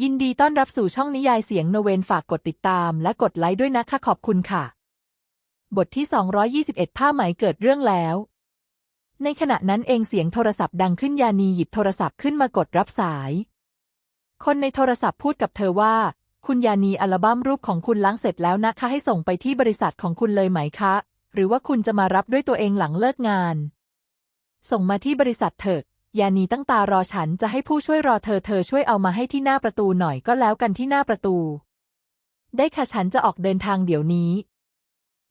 ยินดีต้อนรับสู่ช่องนิยายเสียงโนเวนฝากกดติดตามและกดไลค์ด้วยนะคะขอบคุณค่ะ บทที่ 221 ผ้าไหมเกิดเรื่องแล้ว ในขณะนั้นเองเสียงโทรศัพท์ดังขึ้นยานีหยิบโทรศัพท์ขึ้นมากดรับสาย คนในโทรศัพท์พูดกับเธอว่า คุณยานีอัลบั้มรูปของคุณล้างเสร็จแล้วนะคะให้ส่งไปที่บริษัทของคุณเลยไหมคะ หรือว่าคุณจะมารับด้วยตัวเองหลังเลิกงาน ส่งมาที่บริษัทเถอะ ยานีตั้งตารอฉันจะให้ผู้ช่วยรอเธอเธอช่วยเอามาให้ที่หน้าประตูหน่อยก็แล้วกันที่หน้าประตู ได้ค่ะฉันจะออกเดินทางเดี๋ยวนี้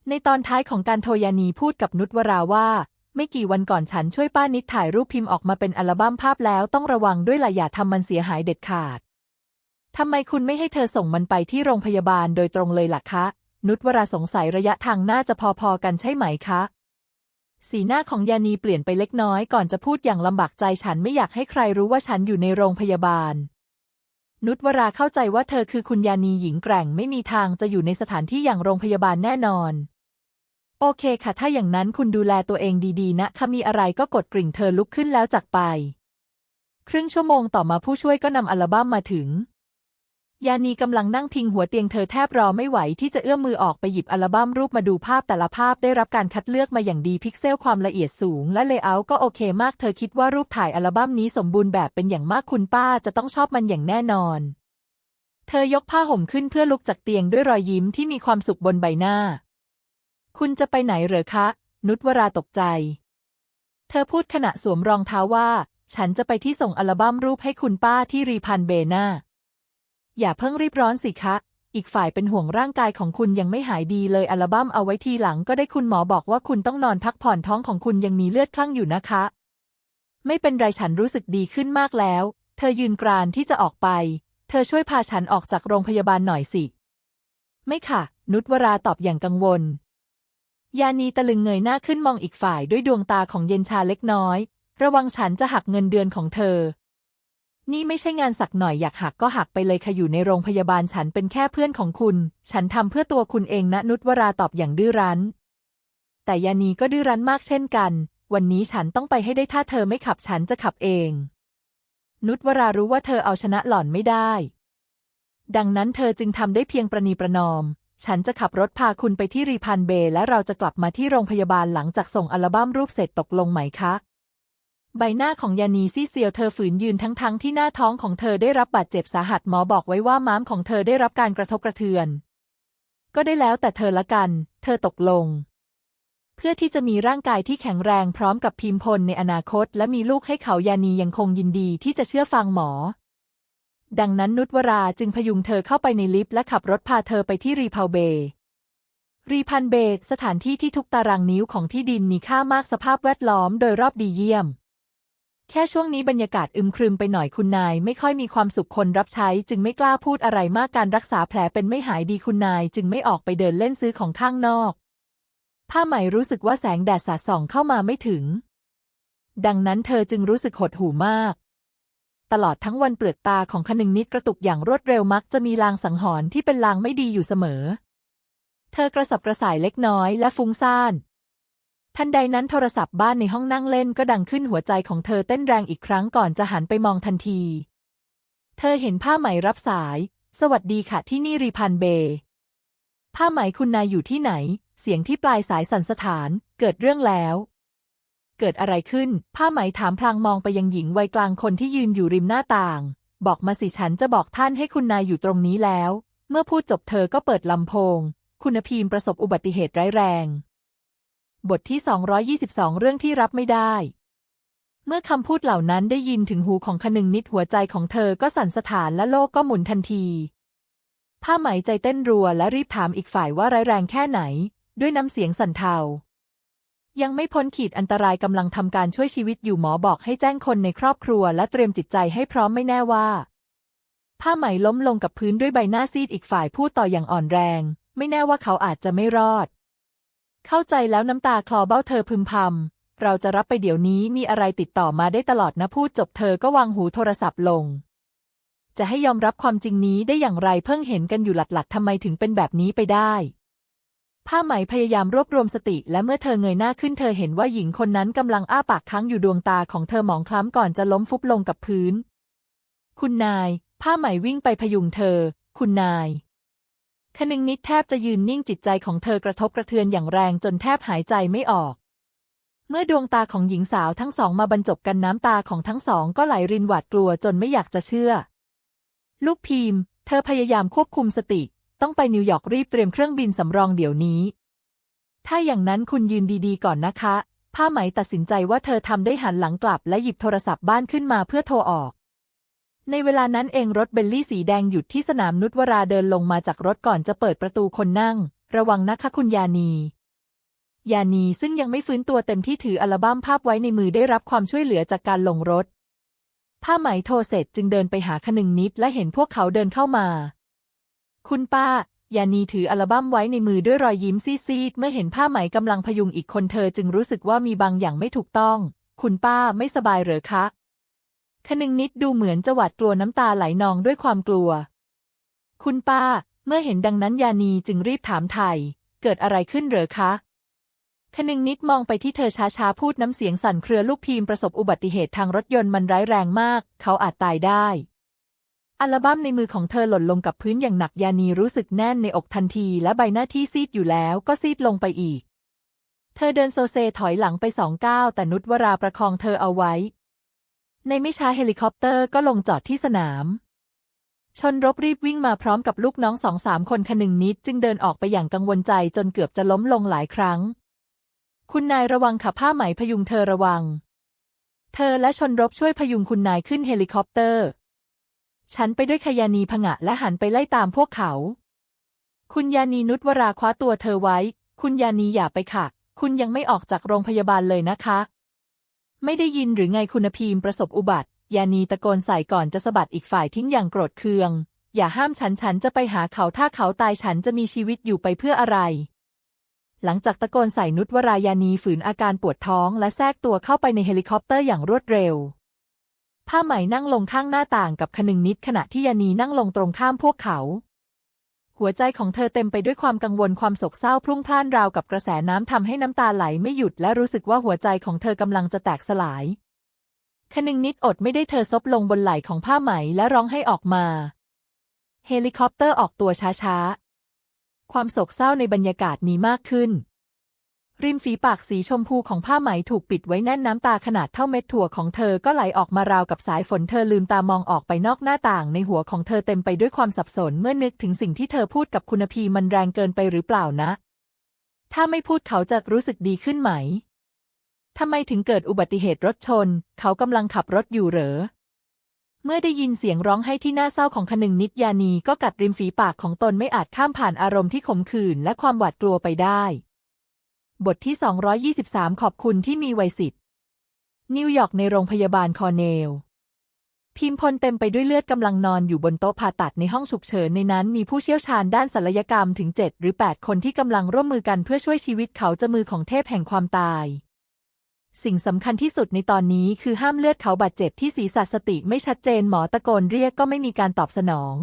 ในตอนท้ายของการโทยานีพูดกับนุชวราว่า ไม่กี่วันก่อนฉันช่วยป้านิดถ่ายรูปพิมพ์ออกมาเป็นอัลบั้มภาพแล้วต้องระวังด้วยล่ะอย่าทำมันเสียหายเด็ดขาดทำไมคุณไม่ให้เธอส่งมันไปที่โรงพยาบาลโดยตรงเลยล่ะคะ นุชวราสงสัยระยะทางน่าจะพอๆกันใช่ไหมคะ สีหน้าของยานีเปลี่ยนไปเล็กน้อยก่อนจะพูดอย่างลำบากใจฉันไม่อยากให้ใครรู้ว่าฉันอยู่ในโรงพยาบาล นุชวราเข้าใจว่าเธอคือคุณยานีหญิงแกร่งไม่มีทางจะอยู่ในสถานที่อย่างโรงพยาบาลแน่นอน โอเคค่ะ ถ้าอย่างนั้นคุณดูแลตัวเองดีๆ นะคะมีอะไรก็กดกริ่งเธอลุกขึ้นแล้วจากไป ครึ่งชั่วโมงต่อมาผู้ช่วยก็นำอัลบั้มมาถึง ยานีกำลังนั่งพิงหัวเตียงเธอแทบรอไม่ไหวที่จะเอื้อมมือออกไปหยิบอัลบั้มรูปมาดูภาพแต่ละภาพได้รับการคัดเลือกมาอย่างดีพิกเซลความละเอียดสูงและเลเยอร์ก็โอเคมากเธอคิดว่ารูปถ่ายอัลบั้มนี้สมบูรณ์แบบเป็นอย่างมากคุณป้าจะต้องชอบมันอย่างแน่นอน เธอยกผ้าห่มขึ้นเพื่อลุกจากเตียงด้วยรอยยิ้มที่มีความสุขบนใบหน้า คุณจะไปไหนเหรอคะ นุชวราตกใจ เธอพูดขณะสวมรองเท้าว่า ฉันจะไปที่ส่งอัลบั้มรูปให้คุณป้าที่รีพันเบนา อย่าเพิ่งรีบร้อนสิคะ อีกฝ่ายเป็นห่วงร่างกายของคุณยังไม่หายดีเลยอัลบั้มเอาไว้ทีหลังก็ได้คุณหมอบอกว่าคุณต้องนอนพักผ่อนท้องของคุณยังมีเลือดคลั่งอยู่นะคะ ไม่เป็นไรฉันรู้สึกดีขึ้นมากแล้ว เธอยืนกรานที่จะออกไป เธอช่วยพาฉันออกจากโรงพยาบาลหน่อยสิ ไม่ค่ะ นุชวราตอบอย่างกังวล ยานีตะลึงเงยหน้าขึ้นมองอีกฝ่ายด้วยดวงตาของเย็นชาเล็กน้อย ระวังฉันจะหักเงินเดือนของเธอ นี่ไม่ใช่งานสักหน่อยอยากหักก็หักไปเลยค่ะอยู่ในโรงพยาบาลฉันเป็นแค่เพื่อนของคุณ ฉันทำเพื่อตัวคุณเองนะนุชวราตอบอย่างดื้อรั้น แต่ยานีก็ดื้อรั้นมากเช่นกัน วันนี้ฉันต้องไปให้ได้ถ้าเธอไม่ขับฉันจะขับเอง นุชวรารู้ว่าเธอเอาชนะหล่อนไม่ได้ ดังนั้นเธอจึงทำได้เพียงประนีประนอม ฉันจะขับรถพาคุณไปที่รีพันเบย์และเราจะกลับมาที่โรงพยาบาลหลังจากส่งอัลบั้มรูปเสร็จตกลงไหมคะ ใบหน้าของยานีซีเซียวเธอฝืนยืนทั้งๆทที่หน้าท้องของเธอได้รับบาดเจ็บสาหัสหมอบอกไว้ว่าม้ามของเธอได้รับการกระทบกระเทือน ก็ได้แล้วแต่เธอละกัน เธอตกลง เพื่อที่จะมีร่างกายที่แข็งแรงพร้อมกับพิมพลในอนาคต และมีลูกให้เขายานียังคงยินดีที่จะเชื่อฟังหมอ ดังนั้นนุชวราจึงพยุงเธอเข้าไปในลิฟต์และขับรถพาเธอไปที่รีพาวเบย์รีพันเบย์สถานที่ที่ทุกตารางนิ้วของที่ดินมีค่ามากสภาพแวดล้อมโดยรอบดีเยี่ยม แค่ช่วงนี้บรรยากาศอึมครึมไปหน่อยคุณนาย ไม่ค่อยมีความสุขคนรับใช้ จึงไม่กล้าพูดอะไรมากการรักษาแผลเป็นไม่หายดีคุณนาย จึงไม่ออกไปเดินเล่นซื้อของข้างนอก ผ้าไหมรู้สึกว่าแสงแดดสาดส่องเข้ามาไม่ถึง ดังนั้นเธอจึงรู้สึกหดหู่มาก ตลอดทั้งวันเปลือกตาของคนึงนิดกระตุกอย่างรวดเร็วมักจะมีลางสังหรณ์ที่เป็นลางไม่ดีอยู่เสมอ เธอกระสับกระส่ายเล็กน้อยและฟุ้งซ่าน ทันใดนั้นโทรศัพท์บ้านในห้องนั่งเล่นก็ดังขึ้นหัวใจของเธอเต้นแรงอีกครั้งก่อนจะหันไปมองทันที เธอเห็นผ้าไหมรับสาย สวัสดีค่ะที่นี่รีพันเบย์ผ้าไหมคุณนายอยู่ที่ไหน เสียงที่ปลายสายสั่นสถาน เกิดเรื่องแล้ว เกิดอะไรขึ้น ผ้าไหมถามพลางมองไปยังหญิงวัยกลางคนที่ยืนอยู่ริมหน้าต่าง บอกมาสิฉันจะบอกท่านให้คุณนายอยู่ตรงนี้แล้ว เมื่อพูดจบเธอก็เปิดลำโพง คุณพีมประสบอุบัติเหตุร้ายแรง บทที่ 222 เรื่องที่รับไม่ได้ เมื่อคำพูดเหล่านั้นได้ยินถึงหูของคนึงนิดหัวใจของเธอก็สั่นสะท้านและโลกก็หมุนทันที ผ้าไหมใจเต้นรัวและรีบถามอีกฝ่ายว่าร้ายแรงแค่ไหน ด้วยน้ำเสียงสั่นเทา ยังไม่พ้นขีดอันตรายกำลังทำการช่วยชีวิตอยู่หมอบอกให้แจ้งคนในครอบครัวและเตรียมจิตใจให้พร้อมไม่แน่ว่า ผ้าไหมล้มลงกับพื้นด้วยใบหน้าซีดอีกฝ่ายพูดต่ออย่างอ่อนแรง ไม่แน่ว่าเขาอาจจะไม่รอด เข้าใจแล้วน้ำตาคลอเบ้าเธอพึมพำ เราจะรับไปเดี๋ยวนี้มีอะไรติดต่อมาได้ตลอดนะพูดจบเธอก็วางหูโทรศัพท์ลง จะให้ยอมรับความจริงนี้ได้อย่างไรเพิ่งเห็นกันอยู่หลัดๆทำไมถึงเป็นแบบนี้ไปได้ผ้าไหมพยายามรวบรวมสติ และเมื่อเธอเงยหน้าขึ้นเธอเห็นว่าหญิงคนนั้นกำลังอ้าปากค้างอยู่ดวงตาของเธอหมองคล้ำก่อนจะล้มฟุบลงกับพื้น คุณนาย ผ้าไหมวิ่งไปพยุงเธอ คุณนาย คนึงนิดแทบจะยืนนิ่งจิตใจของเธอกระทบกระเทือนอย่างแรงจนแทบหายใจไม่ออก เมื่อดวงตาของหญิงสาวทั้งสองมาบรรจบกันน้ำตาของทั้งสองก็ไหลรินหวาดกลัวจนไม่อยากจะเชื่อ ลูกพีมเธอพยายามควบคุมสติ ต้องไปนิวยอร์กรีบเตรียมเครื่องบินสำรองเดี๋ยวนี้ ถ้าอย่างนั้นคุณยืนดีๆ ก่อนนะคะ ผ้าไหมตัดสินใจว่าเธอทำได้หันหลังกลับและหยิบโทรศัพท์บ้านขึ้นมาเพื่อโทรออก ในเวลานั้นเองรถเบลลี่สีแดงหยุดที่สนามนุชวราเดินลงมาจากรถก่อนจะเปิดประตูคนนั่ง ระวังนะคะคุณยานี ยานีซึ่งยังไม่ฟื้นตัวเต็มที่ถืออัลบั้มภาพไว้ในมือได้รับความช่วยเหลือจากการลงรถ ผ้าไหมโทรเสร็จจึงเดินไปหาคนึงนิดและเห็นพวกเขาเดินเข้ามา คุณป้ายานีถืออัลบั้มไว้ในมือด้วยรอยยิ้มซีดๆเมื่อเห็นผ้าไหมกำลังพยุงอีกคนเธอจึงรู้สึกว่ามีบางอย่างไม่ถูกต้อง คุณป้าไม่สบายเหรอคะ คนึงนิดดูเหมือนจะหวาดกลัวน้ำตาไหลนองด้วยความกลัว คุณป้า เมื่อเห็นดังนั้นยานีจึงรีบถามไทย เกิดอะไรขึ้นเหรอคะ คนึงนิดมองไปที่เธอช้าๆพูดน้ำเสียงสั่นเครือลูกพีมประสบอุบัติเหตุทางรถยนต์มันร้ายแรงมาก เขาอาจตายได้ อัลบั้มในมือของเธอหล่นลงกับพื้นอย่างหนักยานีรู้สึกแน่นในอกทันทีและใบหน้าที่ซีดอยู่แล้วก็ซีดลงไปอีก เธอเดินโซเซถอยหลังไปสองก้าวแต่นุชวราประคองเธอเอาไว้ ในไม่ช้าเฮลิคอปเตอร์ก็ลงจอดที่สนาม ชนรบรีบวิ่งมาพร้อมกับลูกน้องสองสามคนคนึงนิด จึงเดินออกไปอย่างกังวลใจจนเกือบจะล้มลงหลายครั้ง คุณนายระวังค่ะผ้าไหมพยุงเธอระวัง เธอและชนรบช่วยพยุงคุณนายขึ้นเฮลิคอปเตอร์ ฉันไปด้วยขยานีผงะและหันไปไล่ตามพวกเขา คุณยานีนุชวราคว้าตัวเธอไว้ คุณยานีอย่าไปค่ะ คุณยังไม่ออกจากโรงพยาบาลเลยนะคะ ไม่ได้ยินหรือไงคุณพีมประสบอุบัติ ยานีตะโกนใส่ก่อนจะสะบัดอีกฝ่ายทิ้งอย่างโกรธเคือง อย่าห้ามฉันฉันจะไปหาเขาถ้าเขาตายฉันจะมีชีวิตอยู่ไปเพื่ออะไร หลังจากตะโกนใส่นุชวรายานีฝืนอาการปวดท้องและแทรกตัวเข้าไปในเฮลิคอปเตอร์อย่างรวดเร็ว ผ้าไหมนั่งลงข้างหน้าต่างกับคนึงนิดขณะที่ยานีนั่งลงตรงข้ามพวกเขา หัวใจของเธอเต็มไปด้วยความกังวลความโศกเศร้าพรุ่งพล่านราวกับกระแสน้ำทำให้น้ำตาไหลไม่หยุดและรู้สึกว่าหัวใจของเธอกำลังจะแตกสลายคนึงนิดอดไม่ได้เธอซบลงบนไหล่ของผ้าไหมและร้องให้ออกมา เฮลิคอปเตอร์ออกตัวช้าๆ ความโศกเศร้าในบรรยากาศนี้มากขึ้น ริมฝีปากสีชมพูของผ้าไหมถูกปิดไว้แน่นน้ำตาขนาดเท่าเม็ดถั่วของเธอก็ไหลออกมาราวกับสายฝนเธอลืมตามองออกไปนอกหน้าต่างในหัวของเธอเต็มไปด้วยความสับสนเมื่อนึกถึงสิ่งที่เธอพูดกับคุณพีมันแรงเกินไปหรือเปล่านะ ถ้าไม่พูดเขาจะรู้สึกดีขึ้นไหมทำไมถึงเกิดอุบัติเหตุรถชน เขากำลังขับรถอยู่เหรอ เมื่อได้ยินเสียงร้องไห้ที่น่าเศร้าของคนึงนิดยานีก็กัดริมฝีปากของตนไม่อาจข้ามผ่านอารมณ์ที่ขมขื่นและความหวาดกลัวไปได้ บทที่ 223 ขอบคุณที่มีไวสิทธิ์นิวยอร์กในโรงพยาบาลคอเนล พิมพลเต็มไปด้วยเลือดกำลังนอนอยู่บนโต๊ะผ่าตัดในห้องฉุกเฉินในนั้นมีผู้เชี่ยวชาญด้านศัลยกรรมถึง 7 หรือ 8 คนที่กำลังร่วมมือกันเพื่อช่วยชีวิตเขาจะมือของเทพแห่งความตาย สิ่งสำคัญที่สุดในตอนนี้คือห้ามเลือดเขาบาดเจ็บที่ศีรษะสติไม่ชัดเจนหมอตะโกนเรียกก็ไม่มีการตอบสนอง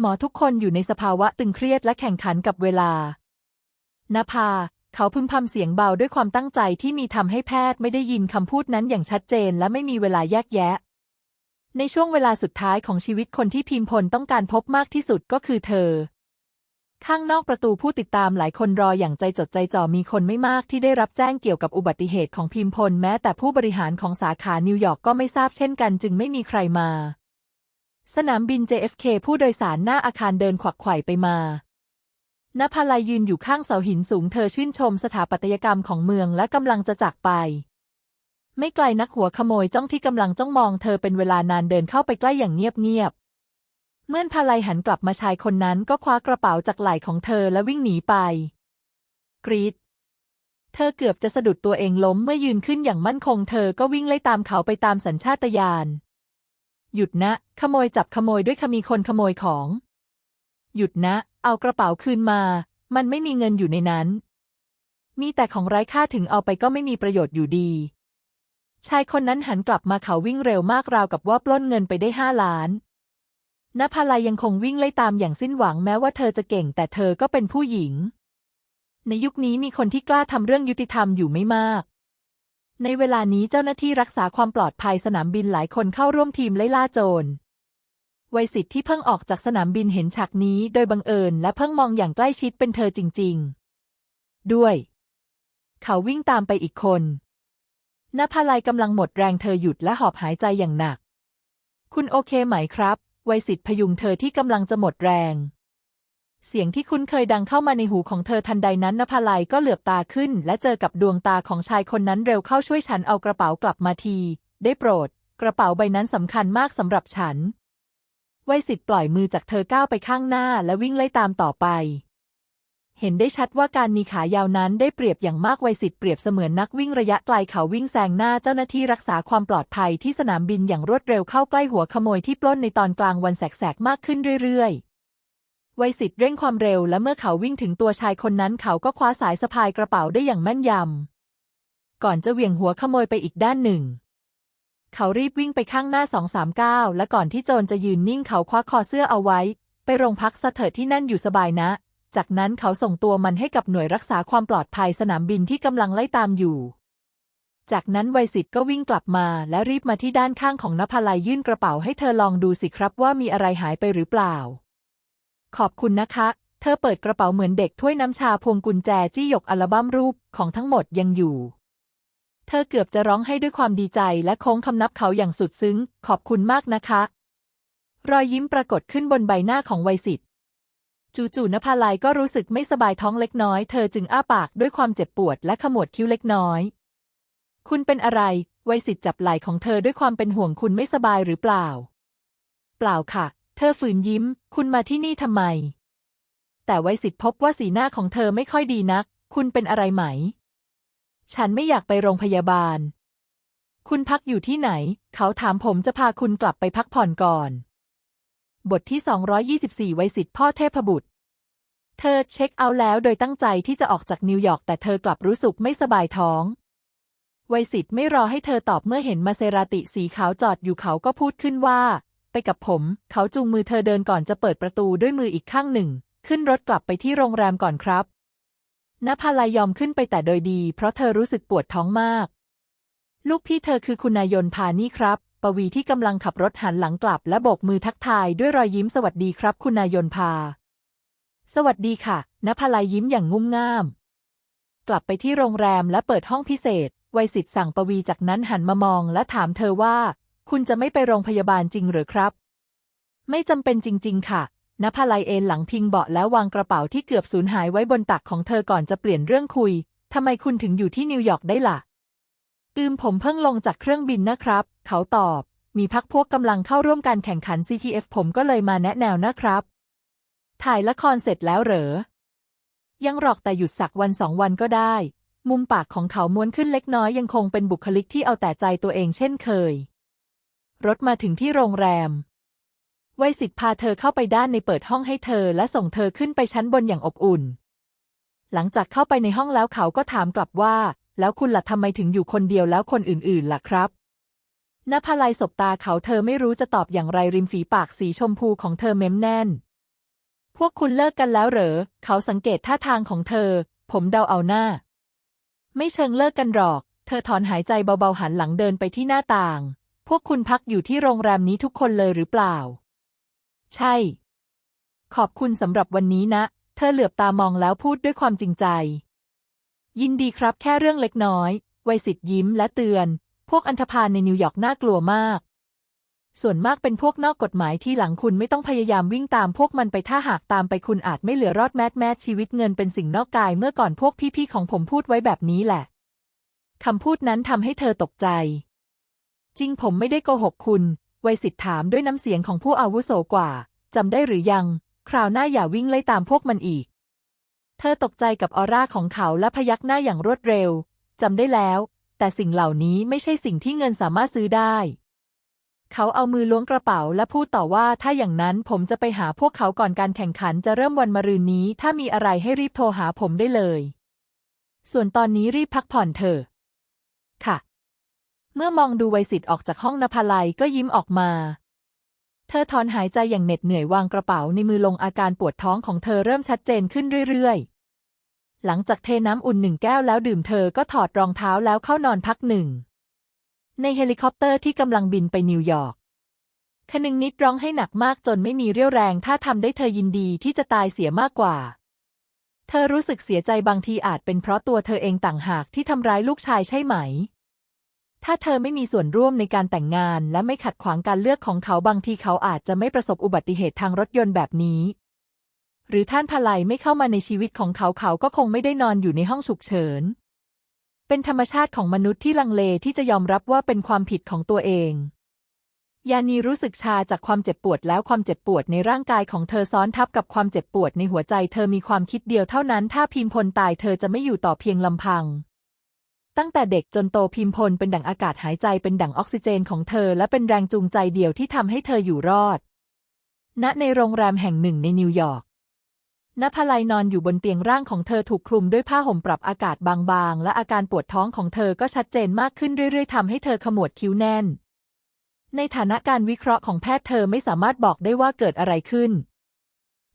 หมอทุกคนอยู่ในสภาวะตึงเครียดและแข่งขันกับเวลานภา เขาพึมพำเสียงเบาด้วยความตั้งใจที่มีทำให้แพทย์ไม่ได้ยินคำพูดนั้นอย่างชัดเจนและไม่มีเวลาแยกแยะ ในช่วงเวลาสุดท้ายของชีวิตคนที่พิมพลต้องการพบมากที่สุดก็คือเธอ ข้างนอกประตูผู้ติดตามหลายคนรออย่างใจจดใจจ่อมีคนไม่มากที่ได้รับแจ้งเกี่ยวกับอุบัติเหตุของพิมพลแม้แต่ผู้บริหารของสาขานิวยอร์กก็ไม่ทราบเช่นกันจึงไม่มีใครมา สนามบิน JFK ผู้โดยสารหน้าอาคารเดินขวักไขว่ไปมา นภาลัยยืนอยู่ข้างเสาหินสูงเธอชื่นชมสถาปัตยกรรมของเมืองและกำลังจะจากไป ไม่ไกลนักหัวขโมยจ้องที่กำลังจ้องมองเธอเป็นเวลานานเดินเข้าไปใกล้อย่างเงียบๆ เมื่อพาลัยหันกลับมาชายคนนั้นก็คว้ากระเป๋าจากไหล่ของเธอและวิ่งหนีไป กรีดเธอเกือบจะสะดุดตัวเองล้มเมื่อยืนขึ้นอย่างมั่นคงเธอก็วิ่งไล่ตามเขาไปตามสัญชาตญาณ หยุดนะ ขโมยจับขโมยด้วยขมีคนขโมยของ หยุดนะ เอากระเป๋าคืนมา มันไม่มีเงินอยู่ในนั้น มีแต่ของไร้ค่าถึงเอาไปก็ไม่มีประโยชน์อยู่ดี ชายคนนั้นหันกลับมาเขาวิ่งเร็วมากราวกับว่าปล้นเงินไปได้ห้าล้านนภาลัยยังคงวิ่งไล่ตามอย่างสิ้นหวังแม้ว่าเธอจะเก่งแต่เธอก็เป็นผู้หญิง ในยุคนี้มีคนที่กล้าทำเรื่องยุติธรรมอยู่ไม่มาก ในเวลานี้เจ้าหน้าที่รักษาความปลอดภัยสนามบินหลายคนเข้าร่วมทีมไล่ล่าโจร วัยสิทธิ์ที่เพิ่งออกจากสนามบินเห็นฉากนี้โดยบังเอิญและเพิ่งมองอย่างใกล้ชิดเป็นเธอจริง ๆ ด้วย เขาวิ่งตามไปอีกคนนภาลัยกำลังหมดแรงเธอหยุดและหอบหายใจอย่างหนัก คุณโอเคไหมครับวัยสิทธิ์พยุงเธอที่กำลังจะหมดแรง เสียงที่คุ้นเคยดังเข้ามาในหูของเธอทันใดนั้นนภาลัยก็เหลือบตาขึ้น และเจอกับดวงตาของชายคนนั้นเร็วเข้าช่วยฉันเอากระเป๋ากลับมาที ได้โปรด กระเป๋าใบนั้นสำคัญมากสำหรับฉัน วัยสิทธิ์ปล่อยมือจากเธอก้าวไปข้างหน้าและวิ่งไล่ตามต่อไป เห็นได้ชัดว่าการมีขายาวนั้นได้เปรียบอย่างมากวัยสิทธิ์เปรียบเสมือนนักวิ่งระยะไกลเขาวิ่งแซงหน้าเจ้าหน้าที่รักษาความปลอดภัยที่สนามบินอย่างรวดเร็วเข้าใกล้หัวขโมยที่ปล้นในตอนกลางวันแสกๆมากขึ้นเรื่อยๆวัยสิทธิ์เร่งความเร็วและเมื่อเขาวิ่งถึงตัวชายคนนั้นเขาก็คว้าสายสะพายกระเป๋าได้อย่างแม่นยำ ก่อนจะเหวี่ยงหัวขโมยไปอีกด้านหนึ่ง เขารีบวิ่งไปข้างหน้าสองสามก้าวและก่อนที่โจรจะยืนนิ่งเขาคว้าคอเสื้อเอาไว้ ไปโรงพักสะเถิดที่นั่นอยู่สบายนะ จากนั้นเขาส่งตัวมันให้กับหน่วยรักษาความปลอดภัยสนามบินที่กำลังไล่ตามอยู่ จากนั้นวัยสิทธ์ก็วิ่งกลับมาและรีบมาที่ด้านข้างของนภาลัยยื่นกระเป๋าให้เธอลองดูสิครับว่ามีอะไรหายไปหรือเปล่า ขอบคุณนะคะ เธอเปิดกระเป๋าเหมือนเด็กถ้วยน้ำชาพวงกุญแจจี้หยกอัลบั้มรูปของทั้งหมดยังอยู่ เธอเกือบจะร้องให้ด้วยความดีใจและโค้งคำนับเขาอย่างสุดซึ้ง ขอบคุณมากนะคะ รอยยิ้มปรากฏขึ้นบนใบหน้าของวัยสิทธิ์จู่ๆนภาลัยก็รู้สึกไม่สบายท้องเล็กน้อย เธอจึงอ้าปากด้วยความเจ็บปวดและขมวดคิ้วเล็กน้อย คุณเป็นอะไรวัยสิทธิ์จับไหล่ของเธอด้วยความเป็นห่วงคุณไม่สบายหรือเปล่า เปล่าค่ะ เธอฝืนยิ้ม คุณมาที่นี่ทำไม แต่วัยสิทธิ์พบว่าสีหน้าของเธอไม่ค่อยดีนัก คุณเป็นอะไรไหม ฉันไม่อยากไปโรงพยาบาล คุณพักอยู่ที่ไหน เขาถามผมจะพาคุณกลับไปพักผ่อนก่อน บทที่ 224 ไวยสิทธิ์พ่อเทพบุตร เธอเช็คเอาแล้วโดยตั้งใจที่จะออกจากนิวยอร์กแต่เธอกลับรู้สึกไม่สบายท้อง ไวยสิทธิ์ไม่รอให้เธอตอบเมื่อเห็นมาเซราติสีขาวจอดอยู่เขาก็พูดขึ้นว่า ไปกับผม เขาจูงมือเธอเดินก่อนจะเปิดประตูด้วยมืออีกข้างหนึ่ง ขึ้นรถกลับไปที่โรงแรมก่อนครับ นภาลายยอมขึ้นไปแต่โดยดี เพราะเธอรู้สึกปวดท้องมาก ลูกพี่เธอคือคุณนายนพานี่ครับ ปวีที่กำลังขับรถหันหลังกลับ และโบกมือทักทายด้วยรอยยิ้มสวัสดีครับคุณนายนพา สวัสดีค่ะนภาลายยิ้มอย่างงุ่มง่าม กลับไปที่โรงแรมและเปิดห้องพิเศษวัยสิทธิ์สั่งปวีจากนั้นหันมามองและถามเธอว่า คุณจะไม่ไปโรงพยาบาลจริงหรือครับ ไม่จำเป็นจริง ๆ ค่ะ นภาลัยเอนหลังพิงเบาะแล้ววางกระเป๋าที่เกือบสูญหายไว้บนตักของเธอก่อนจะเปลี่ยนเรื่องคุย ทำไมคุณถึงอยู่ที่นิวยอร์กได้ล่ะ อืมผมเพิ่งลงจากเครื่องบินนะครับ เขาตอบ มีพักพวกกำลังเข้าร่วมการแข่งขัน CTF ผมก็เลยมาแนะแนวนะครับ ถ่ายละครเสร็จแล้วเหรอ ยังหรอกแต่หยุดสักวันสองวันก็ได้ มุมปากของเขาม้วนขึ้นเล็กน้อยยังคงเป็นบุคลิกที่เอาแต่ใจตัวเองเช่นเคย รถมาถึงที่โรงแรม วัยสิทธ์พาเธอเข้าไปด้านในเปิดห้องให้เธอและส่งเธอขึ้นไปชั้นบนอย่างอบอุ่น หลังจากเข้าไปในห้องแล้วเขาก็ถามกลับว่า แล้วคุณล่ะทำไมถึงอยู่คนเดียวแล้วคนอื่นๆล่ะครับนภาลัยสบตาเขาเธอไม่รู้จะตอบอย่างไรริมฝีปากสีชมพูของเธอเม้มแน่น พวกคุณเลิกกันแล้วเหรอ เขาสังเกตท่าทางของเธอ ผมเดาเอาหน้า ไม่เชิงเลิกกันหรอก เธอถอนหายใจเบาๆหันหลังเดินไปที่หน้าต่าง พวกคุณพักอยู่ที่โรงแรมนี้ทุกคนเลยหรือเปล่า ใช่ ขอบคุณสำหรับวันนี้นะ เธอเหลือบตามองแล้วพูดด้วยความจริงใจ ยินดีครับแค่เรื่องเล็กน้อยวัยสิทธิ์ยิ้มและเตือน พวกอันธพาลในนิวยอร์กน่ากลัวมาก ส่วนมากเป็นพวกนอกกฎหมายที่หลังคุณไม่ต้องพยายามวิ่งตามพวกมันไปถ้าหากตามไปคุณอาจไม่เหลือรอดแม้แม้ชีวิตเงินเป็นสิ่งนอกกายเมื่อก่อนพวกพี่ๆของผมพูดไว้แบบนี้แหละคำพูดนั้นทำให้เธอตกใจ จริงผมไม่ได้โกหกคุณ วัยสิทธิ์ถามด้วยน้ำเสียงของผู้อาวุโสกว่า จำได้หรือยัง คราวหน้าอย่าวิ่งไล่ตามพวกมันอีก เธอตกใจกับออร่าของเขาและพยักหน้าอย่างรวดเร็ว จำได้แล้ว แต่สิ่งเหล่านี้ไม่ใช่สิ่งที่เงินสามารถซื้อได้ เขาเอามือล้วงกระเป๋าและพูดต่อว่าถ้าอย่างนั้นผมจะไปหาพวกเขาก่อนการแข่งขันจะเริ่มวันมะรืนนี้ ถ้ามีอะไรให้รีบโทรหาผมได้เลย ส่วนตอนนี้รีบพักผ่อนเถอะ เมื่อมองดูไวสิทธ์ออกจากห้องนภาลัยก็ยิ้มออกมา เธอถอนหายใจอย่างเหน็ดเหนื่อยวางกระเป๋าในมือลงอาการปวดท้องของเธอเริ่มชัดเจนขึ้นเรื่อยๆ หลังจากเทน้ำอุ่นหนึ่งแก้วแล้วดื่มเธอก็ถอดรองเท้าแล้วเข้านอนพักหนึ่ง ในเฮลิคอปเตอร์ที่กำลังบินไปนิวยอร์กคนึงนิดร้องให้หนักมากจนไม่มีเรี่ยวแรงถ้าทำได้เธอยินดีที่จะตายเสียมากกว่า เธอรู้สึกเสียใจบางทีอาจเป็นเพราะตัวเธอเองต่างหากที่ทำร้ายลูกชายใช่ไหม ถ้าเธอไม่มีส่วนร่วมในการแต่งงานและไม่ขัดขวางการเลือกของเขาบางทีเขาอาจจะไม่ประสบอุบัติเหตุทางรถยนต์แบบนี้ หรือท่านพลัยไม่เข้ามาในชีวิตของเขาเขาก็คงไม่ได้นอนอยู่ในห้องฉุกเฉิน เป็นธรรมชาติของมนุษย์ที่ลังเลที่จะยอมรับว่าเป็นความผิดของตัวเอง ยานีรู้สึกชาจากความเจ็บปวดแล้วความเจ็บปวดในร่างกายของเธอซ้อนทับกับความเจ็บปวดในหัวใจ เธอมีความคิดเดียวเท่านั้น ถ้าพิมพลตายเธอจะไม่อยู่ต่อเพียงลำพัง ตั้งแต่เด็กจนโตพิมพลเป็นดั่งอากาศหายใจเป็นดั่งออกซิเจนของเธอ และเป็นแรงจูงใจเดียวที่ทำให้เธออยู่รอด ณในโรงแรมแห่งหนึ่งในนิวยอร์กนภลัยนอนอยู่บนเตียงร่างของเธอถูกคลุมด้วยผ้าห่มปรับอากาศบางๆ และอาการปวดท้องของเธอก็ชัดเจนมากขึ้นเรื่อยๆทำให้เธอขมวดคิ้วแน่น ในฐานะการวิเคราะห์ของแพทย์เธอไม่สามารถบอกได้ว่าเกิดอะไรขึ้น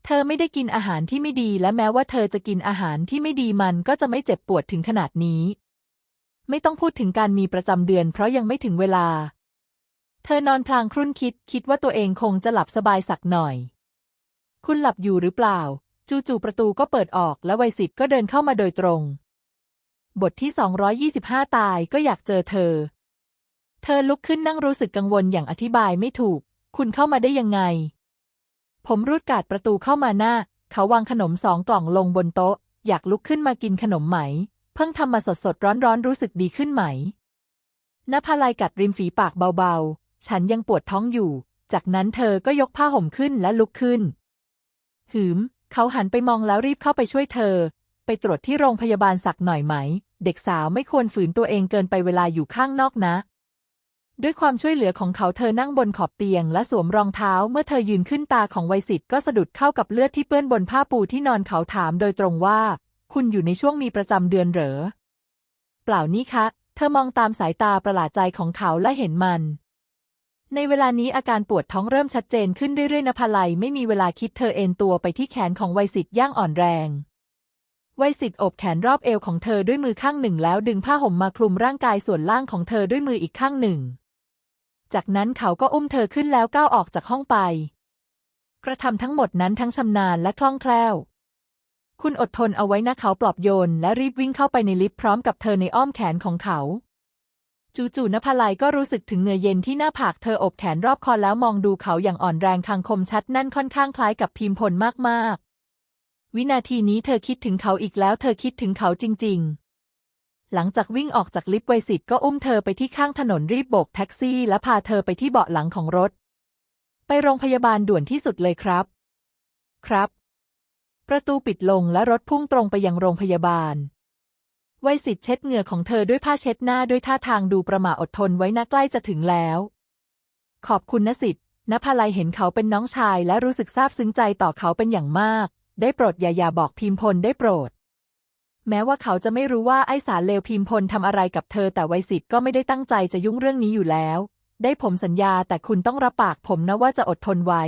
เธอไม่ได้กินอาหารที่ไม่ดีและแม้ว่าเธอจะกินอาหารที่ไม่ดีมันก็จะไม่เจ็บปวดถึงขนาดนี้ ไม่ต้องพูดถึงการมีประจำเดือนเพราะยังไม่ถึงเวลา เธอนอนพลางครุ่นคิด คิดว่าตัวเองคงจะหลับสบายสักหน่อย คุณหลับอยู่หรือเปล่า จู่ๆประตูก็เปิดออกและไวสิทธ์ก็เดินเข้ามาโดยตรง บทที่ 225 ตายก็อยากเจอเธอ เธอลุกขึ้นนั่งรู้สึกกังวลอย่างอธิบายไม่ถูก คุณเข้ามาได้ยังไง ผมรูดกาดประตูเข้ามาหน้า เขาวางขนมสองกล่องลงบนโต๊ะ อยากลุกขึ้นมากินขนมไหม เพิ่งทำมาสดสดร้อนร้อนๆรู้สึกดีขึ้นไหมนภาลัยกัดริมฝีปากเบาๆ ฉันยังปวดท้องอยู่ จากนั้นเธอก็ยกผ้าห่มขึ้นและลุกขึ้น หืม เขาหันไปมองแล้วรีบเข้าไปช่วยเธอ ไปตรวจที่โรงพยาบาลสักหน่อยไหม เด็กสาวไม่ควรฝืนตัวเองเกินไปเวลาอยู่ข้างนอกนะ ด้วยความช่วยเหลือของเขาเธอนั่งบนขอบเตียงและสวมรองเท้าเมื่อเธอยืนขึ้นตาของไวสิทธ์ก็สะดุดเข้ากับเลือดที่เปื้อนบนผ้าปูที่นอนเขาถามโดยตรงว่า คุณอยู่ในช่วงมีประจำเดือนเหรอ เปล่านี่คะ เธอมองตามสายตาประหลาดใจของเขาและเห็นมัน ในเวลานี้อาการปวดท้องเริ่มชัดเจนขึ้นเรื่อยๆนภาลัยไม่มีเวลาคิดเธอเอนตัวไปที่แขนของไวสิทธ์ย่างอ่อนแรงไวสิทธ์อบแขนรอบเอวของเธอด้วยมือข้างหนึ่งแล้วดึงผ้าห่มมาคลุมร่างกายส่วนล่างของเธอด้วยมืออีกข้างหนึ่ง จากนั้นเขาก็อุ้มเธอขึ้นแล้วก้าวออกจากห้องไป กระทำทั้งหมดนั้นทั้งชำนาญและคล่องแคล่ว คุณอดทนเอาไว้นะเขาปลอบโยน และรีบวิ่งเข้าไปในลิฟต์พร้อมกับเธอในอ้อมแขนของเขา จู่ๆนภาลัยก็รู้สึกถึงเหงื่อเย็นที่หน้าผากเธออบแขนรอบคอแล้วมองดูเขาอย่างอ่อนแรงคางคมชัดนั่นค่อนข้างคล้ายกับพิมพลมากๆ วินาทีนี้เธอคิดถึงเขาอีกแล้ว เธอคิดถึงเขาจริง ๆ หลังจากวิ่งออกจากลิฟต์ไวสิตก็อุ้มเธอไปที่ข้างถนนรีบโบกแท็กซี่ และพาเธอไปที่เบาะหลังของรถ ไปโรงพยาบาลด่วนที่สุดเลยครับ ครับ ประตูปิดลงและรถพุ่งตรงไปยังโรงพยาบาลไวสิทธ์เช็ดเหงื่อของเธอด้วยผ้าเช็ดหน้าด้วยท่าทางดูประหม่าอดทนไว้นะใกล้จะถึงแล้ว ขอบคุณนะสิทธิ์นภาลัยเห็นเขาเป็นน้องชายและรู้สึกซาบซึ้งใจต่อเขาเป็นอย่างมาก ได้โปรดอย่าอย่าบอกพิมพลได้โปรด แม้ว่าเขาจะไม่รู้ว่าไอ้สารเลวพิมพลทำอะไรกับเธอแต่ไวสิทธ์ก็ไม่ได้ตั้งใจจะยุ่งเรื่องนี้อยู่แล้ว ได้ผมสัญญาแต่คุณต้องรับปากผมนะว่าจะอดทนไว้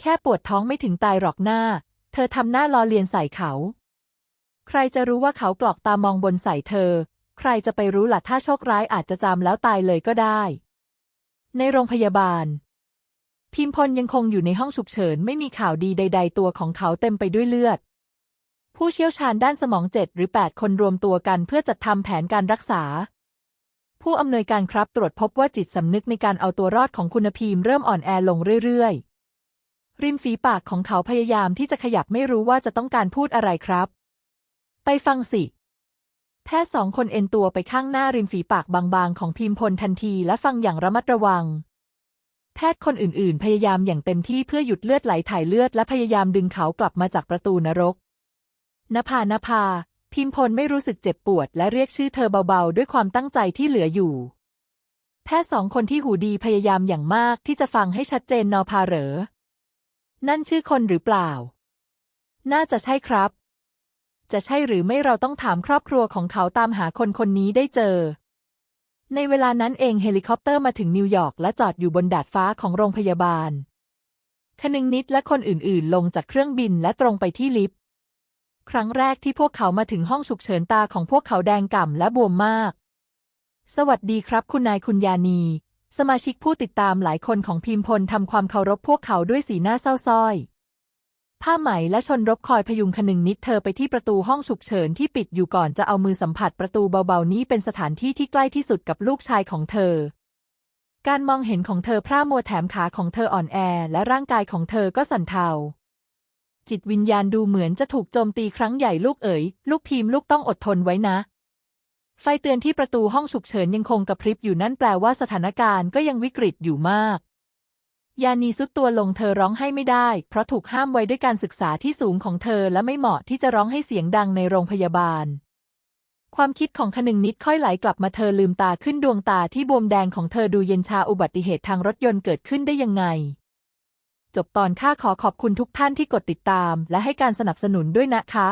แค่ปวดท้องไม่ถึงตายหรอกหน้า เธอทำหน้าล้อเลียนใส่เขา ใครจะรู้ว่าเขากรอกตามองบนใส่เธอ ใครจะไปรู้ล่ะถ้าโชคร้ายอาจจะจามแล้วตายเลยก็ได้ ในโรงพยาบาล พิมพลยังคงอยู่ในห้องฉุกเฉินไม่มีข่าวดีใด ๆ ตัวของเขาเต็มไปด้วยเลือด ผู้เชี่ยวชาญด้านสมองเจ็ดหรือแปดคนรวมตัวกันเพื่อจัดทำแผนการรักษา ผู้อำนวยการครับตรวจพบว่าจิตสำนึกในการเอาตัวรอดของคุณพิมเริ่มอ่อนแอลงเรื่อยๆ ริมฝีปากของเขาพยายามที่จะขยับไม่รู้ว่าจะต้องการพูดอะไรครับ ไปฟังสิ แพทย์สองคนเอ็นตัวไปข้างหน้าริมฝีปากบางๆ ของพิมพลทันทีและฟังอย่างระมัดระวัง แพทย์คนอื่นๆ พยายามอย่างเต็มที่เพื่อหยุดเลือดไหลถ่ายเลือดและพยายามดึงเขากลับมาจากประตูนรกนภานภา พิมพลไม่รู้สึกเจ็บปวด และเรียกชื่อเธอเบาๆ ด้วยความตั้งใจที่เหลืออยู่ แพทย์สองคนที่หูดีพยายามอย่างมากที่จะฟังให้ชัดเจนนอพาเหรอ นั่นชื่อคนหรือเปล่า น่าจะใช่ครับ จะใช่หรือไม่เราต้องถามครอบครัวของเขาตามหาคนคนนี้ได้เจอ ในเวลานั้นเองเฮลิคอปเตอร์มาถึงนิวยอร์กและจอดอยู่บนดาดฟ้าของโรงพยาบาล คนึงนิดและคนอื่นๆ ลงจากเครื่องบินและตรงไปที่ลิฟต์ ครั้งแรกที่พวกเขามาถึงห้องฉุกเฉินตาของพวกเขาแดงก่ำและบวมมาก สวัสดีครับคุณนายคุณยานี สมาชิกผู้ติดตามหลายคนของพิมพลทำความเคารพพวกเขาด้วยสีหน้าเศร้าส้อย ผ้าไหมและชนรบคอยพยุงคนึงนิดเธอไปที่ประตูห้องฉุกเฉินที่ปิดอยู่ก่อนจะเอามือสัมผัสประตูเบาๆนี้เป็นสถานที่ที่ใกล้ที่สุดกับลูกชายของเธอ การมองเห็นของเธอพร่ามัวแถมขาของเธออ่อนแอ และร่างกายของเธอก็สั่นเทาจิตวิญญาณดูเหมือนจะถูกโจมตีครั้งใหญ่ลูกเอ๋ย ลูกพิมพ์ลูกต้องอดทนไว้นะ ไฟเตือนที่ประตูห้องฉุกเฉินยังคงกระพริบอยู่นั่นแปลว่าสถานการณ์ก็ยังวิกฤตอยู่มาก ยานีสุดตัวลงเธอร้องให้ไม่ได้ เพราะถูกห้ามไว้ด้วยการศึกษาที่สูงของเธอและไม่เหมาะที่จะร้องให้เสียงดังในโรงพยาบาล ความคิดของคนึงนิดค่อยไหลกลับมาเธอลืมตาขึ้นดวงตาที่บวมแดงของเธอดูเย็นชาอุบัติเหตุทางรถยนต์เกิดขึ้นได้ยังไงจบตอนค่าขอขอบคุณทุกท่านที่กดติดตาม และให้การสนับสนุนด้วยนะคะ